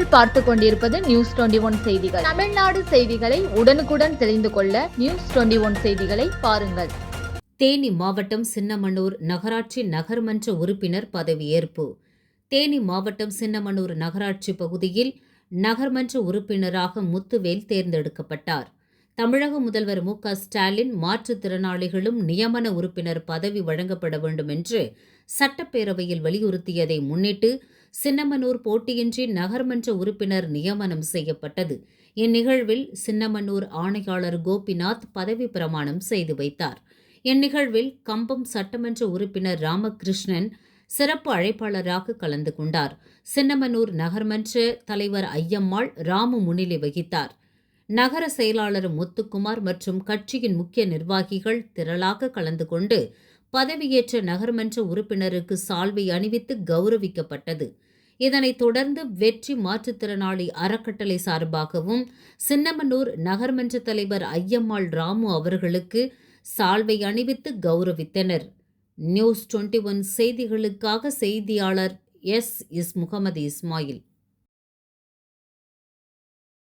நீங்கள் பார்த்து கொண்டிருப்பது நியூஸ் டுவெண்டி ஒன் செய்திகள். தமிழ்நாடு செய்திகளை உடனுக்குடன் தெரிந்து கொள்ள நியூஸ் டுவெண்டி ஒன் செய்திகளை பாருங்கள். தேனி மாவட்டம் சின்னமனூர் நகராட்சி நகர்மன்ற உறுப்பினர் பதவியேற்பு தேனி மாவட்டம் சின்னமனூர் நகராட்சி பகுதியில் நகர்மன்ற உறுப்பினராக முத்துவேல் தேர்ந்தெடுக்கப்பட்டார். தமிழக முதல்வர் மு க ஸ்டாலின் மாற்றுத்திறனாளிகளும் நியமன உறுப்பினர் பதவி வழங்கப்பட வேண்டும் என்று சட்டப்பேரவையில் வலியுறுத்தியதை முன்னிட்டு சின்னமனூர் போட்டியின்றி நகர்மன்ற உறுப்பினர் நியமனம் செய்யப்பட்டது. இந்நிகழ்வில் சின்னமனூர் ஆணையாளர் கோபிநாத் பதவி பிரமாணம் செய்து வைத்தார். இந்நிகழ்வில் கம்பம் சட்டமன்ற உறுப்பினர் ராமகிருஷ்ணன் சிறப்பு அழைப்பாளராக கலந்து கொண்டார். சின்னமனூர் நகர்மன்ற தலைவர் ஐயம்மாள் ராமு முன்னிலை வகித்தார். நகர செயலாளர் முத்துக்குமார் மற்றும் கட்சியின் முக்கிய நிர்வாகிகள் திரளாக கலந்து கொண்டு பதவியேற்ற நகர்மன்ற உறுப்பினருக்கு சால்வை அணிவித்து கௌரவிக்கப்பட்டது. இதனைத் தொடர்ந்து வெற்றி மாற்றுத்திறனாளி அறக்கட்டளை சார்பாகவும் சின்னமனூர் நகர்மன்ற தலைவர் ஐயம்மாள் ராமு அவர்களுக்கு சால்வை அணிவித்து கௌரவித்தனர். நியூஸ் டுவெண்ட்டி ஒன் செய்திகளுக்காக செய்தியாளர் எஸ் இஸ் முகமது இஸ்மாயில்.